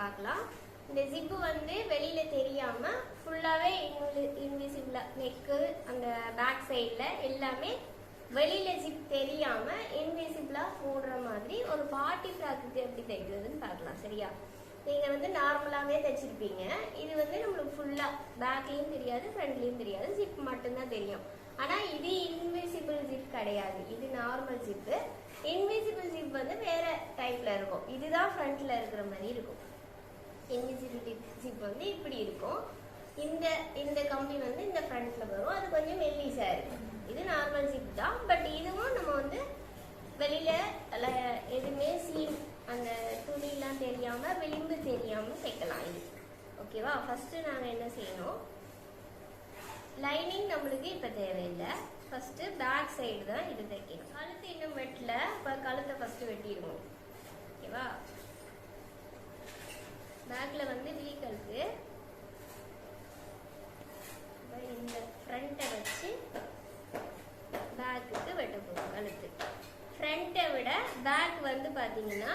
பார்க்கலாம். இந்த ஜிப்பு வந்து வெளியில தெரியாம ஃபுல்லாவே இன்விசிபிளாக நெக்கு அந்த பேக் சைடில் எல்லாமே வெளியில ஜிப் தெரியாம இன்விசிபிளா போடுற மாதிரி ஒரு பார்ட்டி ஃப்ராக்கு எப்படி தைக்கிறதுன்னு பார்க்கலாம். சரியா? நீங்க வந்து நார்மலாவே தைச்சிருப்பீங்க. இது வந்து நம்மளுக்கு ஃபுல்லா பேக்லயும் தெரியாது ஃப்ரண்ட்லயும் தெரியாது. ஜிப் மட்டும்தான் தெரியும். ஆனா இது இன்விசிபிள் ஜிப் கிடையாது. இது நார்மல் ஜிப்பு இன்விசிபிள் ஜிப் வந்து வேற டைப்ல இருக்கும். இதுதான் ஃப்ரண்ட்ல இருக்கிற மாதிரி இருக்கும். ஜிப் வந்து இப்படி இருக்கும். இந்த இந்த கம்பி வந்து இந்த ஃப்ரண்ட்ல வரும். அது கொஞ்சம் மெல்லிசா இருக்கும். இது நார்மல் ஜிப் தான். பட் இதுவும் நம்ம வந்து வெளியில எதுவுமே சீம் அந்த துணிலாம் தெரியாம விளிம்பு தெரியாம தைக்கலாம் இது. ஓகேவா ஃபர்ஸ்ட் நாங்க என்ன செய்யணும்? லைனிங் நம்மளுக்கு இப்ப தேவையில்லை. ஃபர்ஸ்ட் பேக் சைடு தான் இது தைக்கணும். கழுத்து இன்னும் வெட்டல. இப்போ கழுத்தை ஃபர்ஸ்ட் வெட்டிடுவோம். ஓகேவா பேக்ல வந்து வீ கழுத்து இந்த ஃப்ரண்ட்டை வச்சு பேக்குக்கு வெட்ட போகும் கழுத்து. ஃப்ரண்ட்டை விட பேக் வந்து பார்த்தீங்கன்னா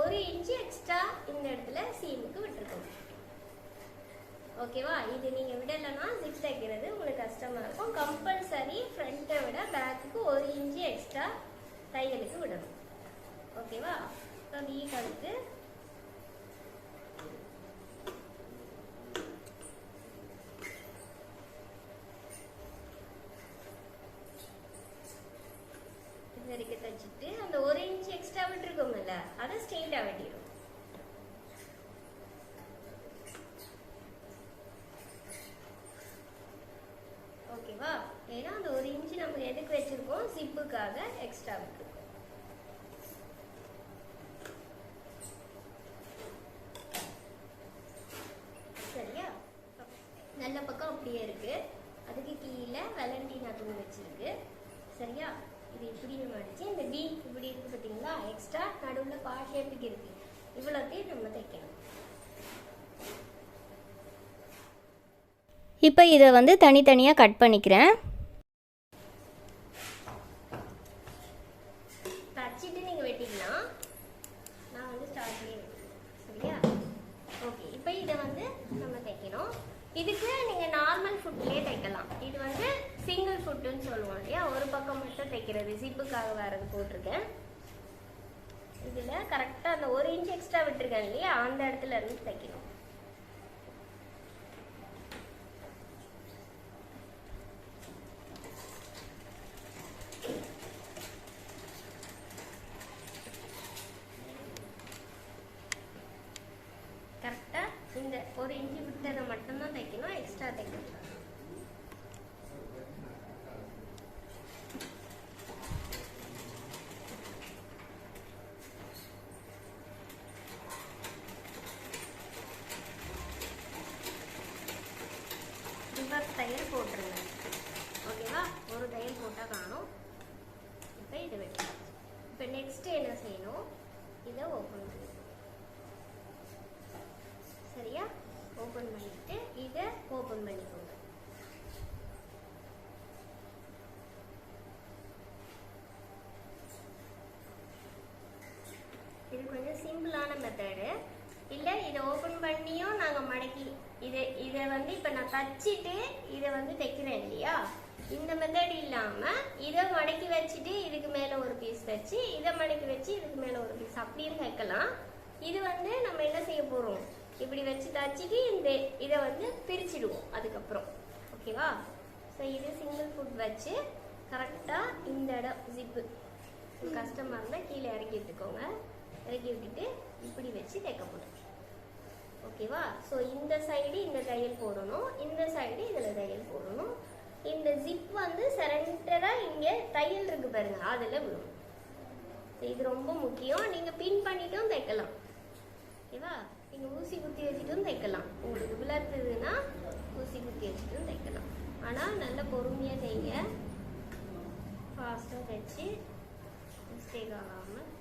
ஒரு இன்ச்சு எக்ஸ்ட்ரா இந்த இடத்துல சீமுக்கு விட்டுருக்கோம். ஓகேவா இது நீங்க விடலைன்னா ஜிப் தைக்கிறது உங்களுக்கு கஷ்டமா இருக்கும். கம்பல்சரி ஃப்ரண்ட்டை விட பேக்குக்கு ஒரு இன்ச்சு எக்ஸ்ட்ரா தையலுக்கு விடணும். ஓகேவா இப்போ வீ கழுத்து வரைக்கும் தைச்சிட்டு அந்த ஒரு இன்ச் எக்ஸ்ட்ரா விட்டுருக்கோம்ல அதை ஸ்ட்ரெயிட்டா வெட்டிடும் ஓகேவா ஏன்னா அந்த ஒரு இன்ச் நம்ம எதுக்கு வச்சிருக்கோம்? சிப்புக்காக எக்ஸ்ட்ரா விட்டுருக்கோம் சரியா நல்ல பக்கம் அப்படியே இருக்கு அதுக்கு கீழே வெலண்டினா தூள் வச்சிருக்கு சரியா இது இப்படி நம்ம அடிச்சு இந்த பி இப்படி இருக்கு பார்த்தீங்களா எக்ஸ்ட்ரா நடுவில் பா ஷேப்புக்கு இருக்கு. இவ்வளோத்தையும் நம்ம தைக்கணும். இப்போ இதை வந்து தனித்தனியாக கட் பண்ணிக்கிறேன் தச்சிட்டு நீங்க வெட்டிக்கலாம் நான் வந்து ஸ்டார்ட்லயே சரியா ஓகே இப்போ இதை வந்து நம்ம தைக்கணும் இதுக்கு நீங்க நார்மல் ஃபுட்லயே தைக்கலாம் இது வந்து சிங்கிள் சொல்லுவோம் இல்லையா ஒரு பக்கம் மட்டும் தைக்கிறது? ஜிப்புக்காக வரது போட்டிருக்கேன். இதுல கரெக்டா அந்த ஒரு இன்ச் எக்ஸ்ட்ரா விட்டுருக்கேன் இல்லையா? அந்த இடத்துல இருந்து தைக்கணும் கரெக்டா இந்த ஒரு இன்ச்சு விட்டதை மட்டும்தான் தைக்கணும் எக்ஸ்ட்ரா தைக்கணும் ரிவர்ஸ் தையல் போட்டுருங்க. ஓகேவா? ஒரு தையல் போட்டால் காணும். இப்போ இது வெட்டலாம் இப்போ நெக்ஸ்ட்டு என்ன செய்யணும்? இதை ஓப்பன் பண்ணி சரியா? ஓப்பன் பண்ணிட்டு இதை ஓப்பன் பண்ணிக்கோங்க. இது கொஞ்சம் சிம்பிளான மெத்தடு இல்லை இதை ஓப்பன் பண்ணியும் நாங்கள் மடக்கி இதை இதை வந்து இப்போ நான் தச்சிட்டு இதை வந்து தைக்கிறேன் இல்லையா? இந்த மெத்தட் இல்லாமல் இதை மடக்கி வச்சுட்டு இதுக்கு மேலே ஒரு பீஸ் வச்சு இதை மடக்கி வச்சு இதுக்கு மேலே ஒரு பீஸ் அப்படியும் தைக்கலாம் இது வந்து நம்ம என்ன செய்ய போகிறோம் இப்படி வச்சு தச்சுட்டு இந்த இதை வந்து பிரிச்சிடுவோம் அதுக்கப்புறம். ஓகேவா ஸோ இது சிங்கிள் ஃபுட் வச்சு கரெக்டாக இந்த இடம் ஜிப்பு கஷ்டமாக இருந்தால் கீழே இறக்கி விட்டுக்கோங்க. இறக்கி விட்டுட்டு இப்படி வச்சு தைக்க போடும் ஓகேவா? ஸோ இந்த சைடு இந்த தையல் போடணும். இந்த சைடு இதில் தையல் போடணும். இந்த ஜிப் வந்து சென்டராக இங்கே தையல் இருக்கு பாருங்க அதில் விடும். இது ரொம்ப முக்கியம். நீங்கள் பின் பண்ணிட்டும் தைக்கலாம். ஓகேவா? நீங்கள் ஊசி குத்தி வச்சுட்டும் தைக்கலாம். உங்களுக்கு விளர்த்துதுன்னா ஊசி குத்தி வச்சுட்டும் தைக்கலாம். ஆனால் நல்ல பொறுமையாக தைங்க. ஃபாஸ்ட்டாக தைச்சு மிஸ்டேக் ஆகாமல்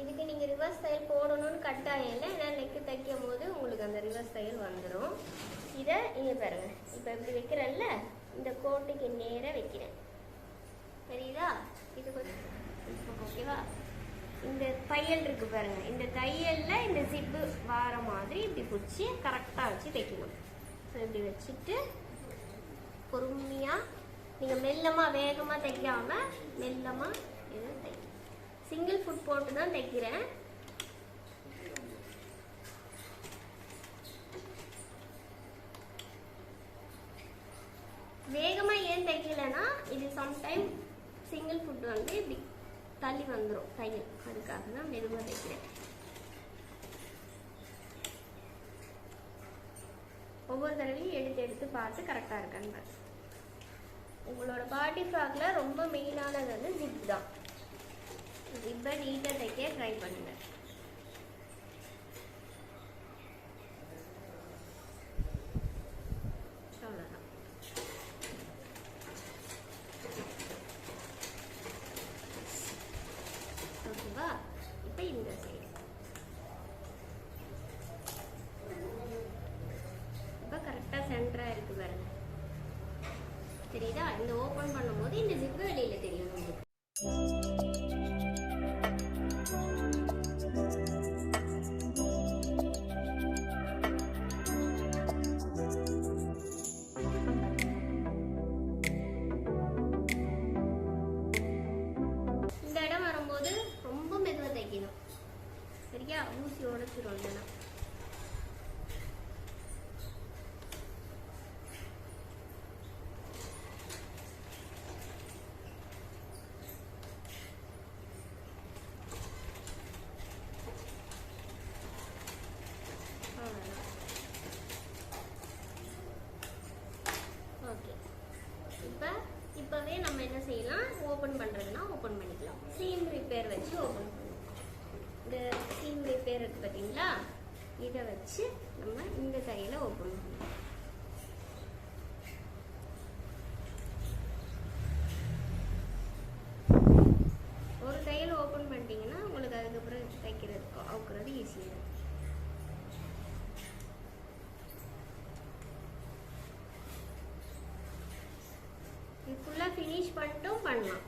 இதுக்கு நீங்கள் ரிவர்ஸ் தையல் போடணும்னு கட்டாயம் இல்லை. ஏன்னா நெக்கு தைக்கும் போது உங்களுக்கு அந்த ரிவர்ஸ் தையல் வந்துடும் இதை இங்கே பாருங்கள் இப்போ இப்படி வைக்கிறேன்ல. இந்த கோட்டுக்கு நேராக வைக்கிறேன். தெரியுதா இது கொஞ்சம் தையல் இருக்கு பாருங்க. இந்த தையல்ல இந்த ஜிப்பு வார மாதிரி இப்படி பிடிச்சி கரெக்டாக வச்சு தைக்கணும். ஸோ இப்படி வச்சுட்டு பொறுமையாக நீங்கள் மெல்லமாக வேகமாக தைக்காமல் மெல்லமாக சிங்கிள் ஃபுட் போட்டு தான் தைக்கிறேன். வேகமாக ஏன் தைக்கலைன்னா இது சம்டைம் சிங்கிள் ஃபுட் வந்து இப்படி தள்ளி வந்துடும் தையல் அதுக்காக தான் மெதுவாக தைக்கிறேன். ஒவ்வொரு தடவையும் எடுத்து எடுத்து பார்த்து கரெக்டாக இருக்கான்னு உங்களோட பார்ட்டி ஃப்ராக்ல ரொம்ப மெயினானது வந்து ஜிப் தான். ஜிப்பை நீட்டாக தைக்க ட்ரை பண்ணுங்கள் சரியா? ஊசி உடச்சிரும் இல்லைன்னா அவ்வளவுதான். ஓகே இப்போ இப்போவே நம்ம என்ன செய்யலாம் ஓப்பன் பண்ணுறதுனா ஓப்பன் பண்ணிக்கலாம் சீம் ரிப்பேர் வச்சு ஓப்பன் பண்ணலாம் இந்த சீம் ரிப்பேர் இருக்கு பார்த்தீங்களா இதை வச்சு நம்ம இந்த தையலை ஓப்பன் பண்ணலாம். ஒரு தையல் ஓப்பன் பண்ணிட்டீங்கன்னா உங்களுக்கு அதுக்கப்புறம் தைக்கிறதுக்கு அவுக்கிறது ஈஸியாக இருக்கும். ஃபுல்லாக ஃபினிஷ் பண்ணிட்டும் பண்ணலாம்.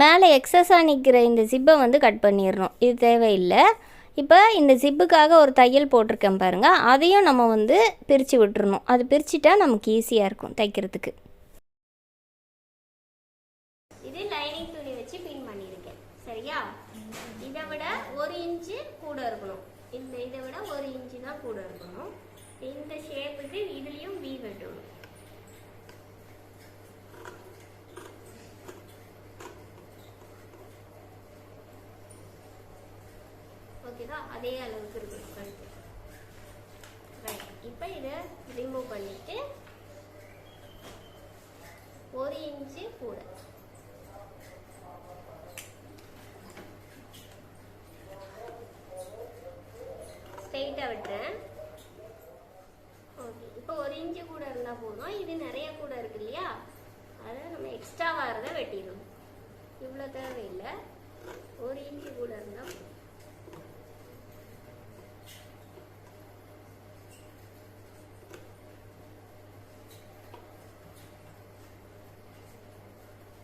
மேலே எக்ஸஸாக நிற்கிற இந்த ஜிப்பை வந்து கட் பண்ணிடணும். இது தேவையில்லை. இப்போ இந்த ஜிப்புக்காக ஒரு தையல் போட்டிருக்கேன் பாருங்கள் அதையும் நம்ம வந்து பிரித்து விட்டுறணும். அது பிரிச்சுட்டா நமக்கு ஈஸியாக இருக்கும் தைக்கிறதுக்கு இது லைனிங் துணி வச்சு பின் பண்ணியிருக்கேன் சரியா இதை விட ஒரு இன்ச்சு கூட இருக்கணும் இந்த இதை விட ஒரு இன்ச்சு தான் கூட இருக்கணும் இந்த ஷேப்புக்கு இதுலேயும் வி வெட்டணும் ஓகேவா அதே அளவுக்கு இருக்கணும் கழுத்து ரைட் இப்போ இதை ரிமூவ் பண்ணிட்டு ஒரு இன்ச்சு கூட. ஸ்ட்ரெயிட்டாக விட்டுறேன் ஓகே இப்போ ஒரு இன்ச்சு கூட இருந்தால் போதும். இது நிறைய கூட இருக்கு இல்லையா? அதை நம்ம எக்ஸ்ட்ரா வரதை வெட்டிடணும். இவ்வளோ தேவையில்லை. ஒரு இன்ச்சு கூட இருந்தால்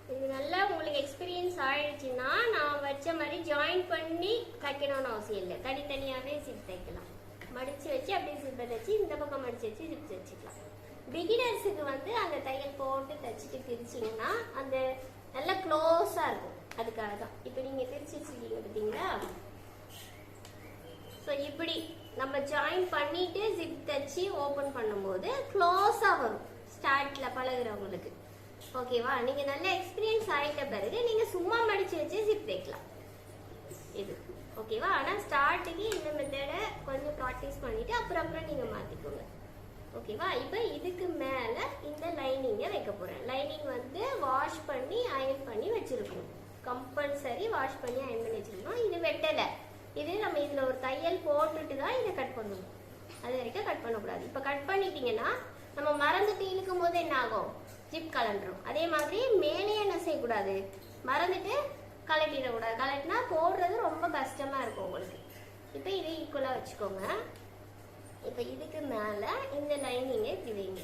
போதும் நல்லா உங்களுக்கு பீஸ் ஆயிடுச்சுன்னா நான் வச்ச மாதிரி ஜாயின் பண்ணி தைக்கணும்னு அவசியம் இல்லை. தனித்தனியாகவே சிப் தைக்கலாம். மடித்து வச்சு அப்படியே சிப்பை தைச்சு இந்த பக்கம் மடித்து வச்சு ஜிப் தைச்சிக்கலாம் பிகினர்ஸுக்கு வந்து அந்த தையல் போட்டு தைச்சிட்டு பிரிச்சிங்கன்னா அந்த நல்லா க்ளோஸாக இருக்கும். அதுக்காக தான். இப்போ நீங்கள் பிரித்து வச்சுருக்கீங்க பார்த்தீங்களா ஸோ இப்படி நம்ம ஜாயின் பண்ணிட்டு ஜிப் தைச்சி ஓப்பன் பண்ணும்போது க்ளோஸாக வரும். ஸ்டார்டில் பழகுறவங்களுக்கு. ஓகேவா நீங்க நல்ல எக்ஸ்பீரியன்ஸ் ஆயிட்ட பிறகு நீங்க சும்மா மடிச்சு வச்சு ஜிப் வைக்கலாம். இது. ஓகேவா ஆனா ஸ்டார்ட்டுக்கு இந்த மெத்தடை கொஞ்சம் ப்ராக்டிஸ் பண்ணிட்டு அப்புறம் அப்புறம் நீங்க மாத்திக்கோங்க. ஓகேவா இப்போ இதுக்கு மேல இந்த லைனிங்கை வைக்க போறேன். லைனிங் வந்து வாஷ் பண்ணி அயன் பண்ணி வச்சிருக்கணும். கம்பல்சரி வாஷ் பண்ணி அயன் பண்ணி வச்சிருக்கணும். இது வெட்டலை. இது நம்ம இதுல ஒரு தையல் போட்டுட்டு தான் இதை கட் பண்ணணும். அது வரைக்கும் கட் பண்ணக்கூடாது. இப்போ கட் பண்ணிட்டீங்கன்னா நம்ம மறந்துட்டு இழுக்கும் போது என்ன ஆகும்? ஸ்டிப் கலண்டுரும் அதே மாதிரி மேலே என்ன செய்யக்கூடாது? மறந்துட்டு கலட்டிடக்கூடாது கலட்டினா போடுறது ரொம்ப கஷ்டமாக இருக்கும் உங்களுக்கு. இப்போ இதை ஈக்குவலாக வச்சுக்கோங்க. இப்போ இதுக்கு மேலே இந்த லைனிங்கை இப்படி வைங்க.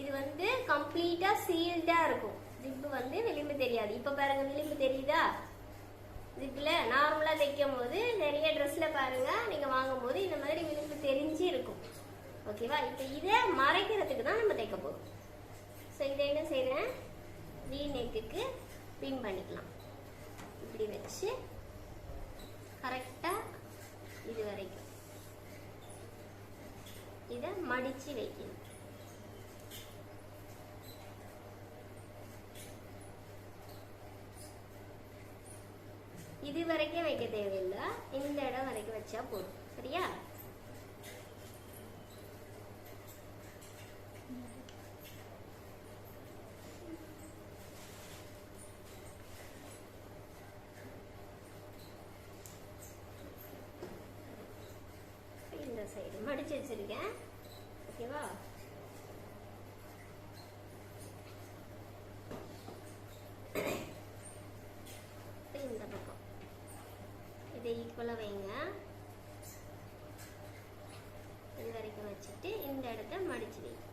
இது வந்து கம்ப்ளீட்டாக சீல்டாக இருக்கும். ஜிப்பு வந்து விளிம்பு தெரியாது. இப்போ பாருங்க விளிம்பு தெரியுதா? ஜிப்பில் நார்மலாக தைக்கும் போது நிறைய ட்ரெஸ்ஸில் பாருங்கள் நீங்கள் வாங்கும் போது இந்த மாதிரி விளிம்பு தெரிஞ்சு இருக்கும். ஓகேவா? இப்போ இதை மறைக்கிறதுக்கு தான் நம்ம தைக்க போகிறோம் ஸோ இதை என்ன செய்கிறேன் வி நெக்குக்கு பின் பண்ணிக்கலாம். இப்படி வச்சு கரெக்டா இது வரைக்கும். இதை மடித்து வைக்கணும். இது வரைக்கும் வைக்க தேவையில்லை. இந்த இடம் வரைக்கும் வச்சா போதும். சரியா இந்த சைடு மடிச்சு வச்சுருக்கேன். ஓகேவா இந்த பக்கம். இதை ஈக்குவலாக வைங்க. இது வரைக்கும் வச்சுட்டு இந்த இடத்த மடிச்சு வைங்க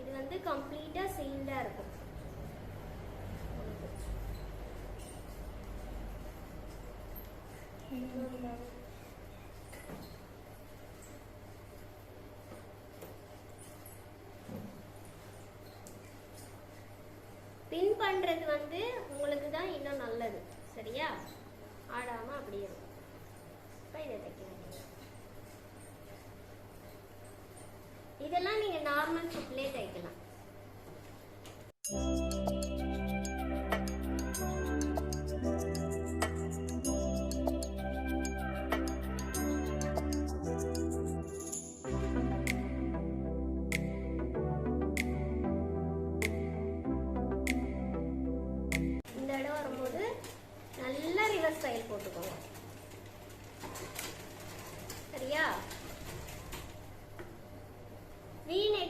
இது வந்து கம்ப்ளீட்டாக சீல்டாக இருக்கும். பின் பண்றது வந்து உங்களுக்கு தான் இன்னும் நல்லது சரியா? ஆடாம அப்படியே இருக்கும். இப்ப இதை தைக்க வேண்டியது. இதெல்லாம் நீங்க நார்மல் ஃபிட்லேயே தைக்க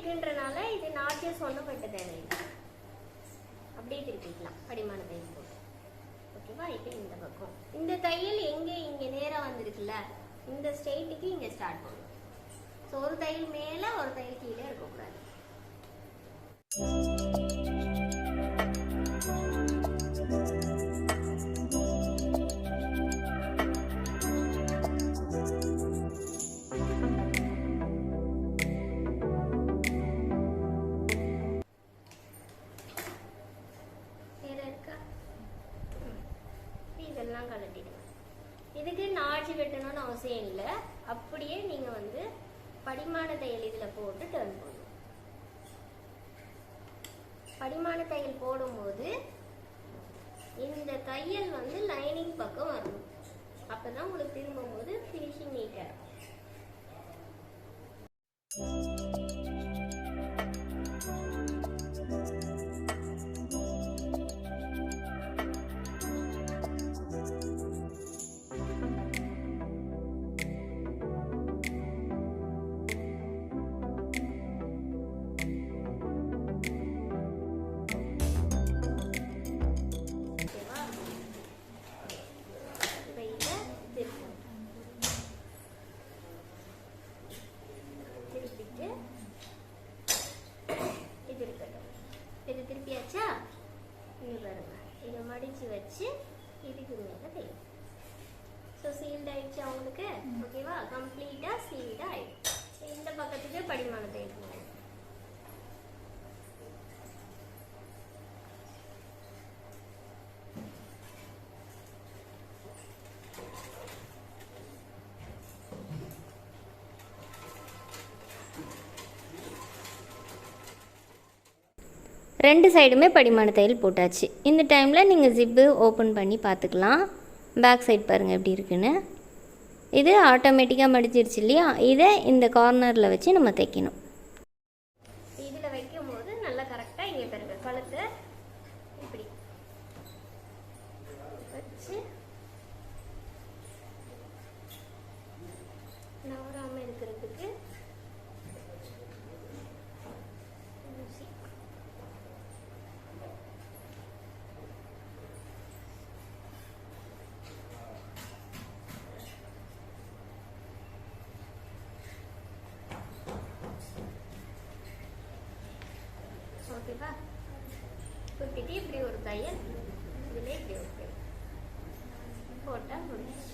இருக்குன்றனால இது நாட்டியம் ஒன்றும் தேவையில்லை அப்படியே திருப்பிக்கலாம். படிமான தையல் போட்டு. ஓகேவா? இப்போ இந்த பக்கம். இந்த தையல் எங்கே இங்கே நேராக வந்திருக்குல்ல? இந்த ஸ்டெயிட்டுக்கு இங்கே ஸ்டார்ட் பண்ணும். ஸோ ஒரு தையல் மேலே ஒரு தையல் கீழே இருக்கக்கூடாது. கழட்டிடுங்க இதுக்கு நாஜி வெட்டணும்னு அவசியம் இல்லை. அப்படியே நீங்க வந்து படிமான தையல் இதில் போட்டு டர்ன் பண்ணணும். படிமான தையல் போடும்போது இந்த தையல் வந்து லைனிங் பக்கம் வரணும். அப்பதான் உங்களுக்கு திரும்பும்போது ஃபினிஷிங் நீட்டாக இருக்கும். சீல்ட் அவங்களுக்கு ஓகேவா கம்ப்ளீட்டாக சீல்ட் ஆயிடுச்சு இந்த பக்கத்துக்கு படிமானத்தை தையல் ரெண்டு சைடுமே படிமான தையல் போட்டாச்சு. இந்த டைமில் நீங்கள் ஜிப்பு ஓப்பன் பண்ணி பார்த்துக்கலாம். பேக் சைட் பாருங்கள் எப்படி இருக்குன்னு. இது ஆட்டோமேட்டிக்காக மடிச்சிருச்சு இல்லையா? இதை இந்த கார்னரில் வச்சு நம்ம தைக்கணும் இதுல வைக்கும் போது நல்லா கரெக்டா இங்க பாருங்க கழுத்தை இப்படி வச்சு எடுக்கிறதுக்கு ஊசி ஓகேவா? குத்திட்டு இப்படி ஒரு தையல் இதில் இப்படி ஒரு தையல் போட்டால் முடிச்சு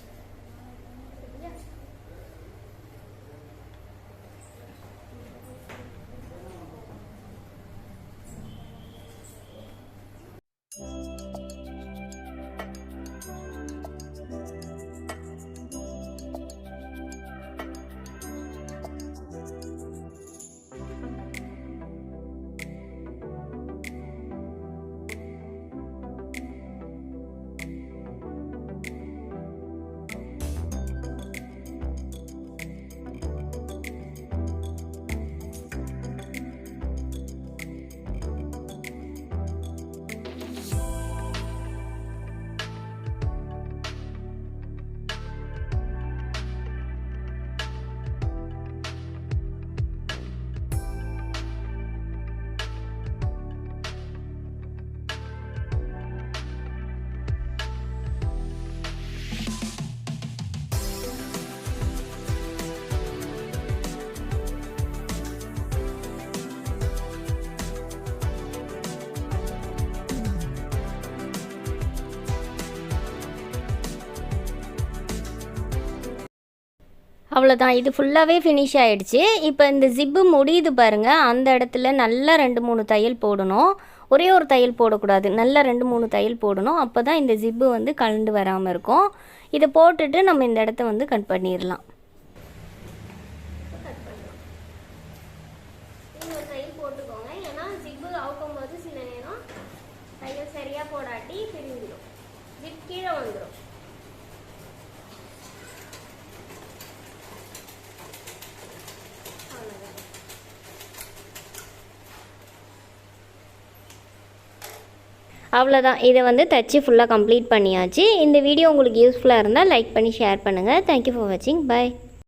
அவ்வளோதான் இது ஃபுல்லாகவே ஃபினிஷ் ஆகிடுச்சு இப்போ இந்த ஜிப்பு முடியுது பாருங்கள் அந்த இடத்துல நல்லா ரெண்டு மூணு தையல் போடணும். ஒரே ஒரு தையல் போடக்கூடாது. நல்லா ரெண்டு மூணு தையல் போடணும். அப்போ தான் இந்த ஜிப்பு வந்து கலந்து வராமல் இருக்கும். இதை போட்டுட்டு நம்ம இந்த இடத்த வந்து கட் பண்ணிடலாம் கட் பண்ணலாம் நீங்கள் ஒரு தையல் போட்டுக்கோங்க ஏன்னா ஜிப்பு அவுக்கும் போது சில நேரம் தையல் சரியாக போடாட்டி பிரிஞ்சிடும் ஜிப் கீழே வந்துடும் அவ்வளோதான் அவ்வளோதான் இதை வந்து தச்சு ஃபுல்லாக கம்ப்ளீட் பண்ணியாச்சு. இந்த வீடியோ உங்களுக்கு யூஸ்ஃபுல்லாக இருந்தால் லைக் பண்ணி ஷேர் பண்ணுங்கள் தேங்க்யூ ஃபார் வாட்சிங் பை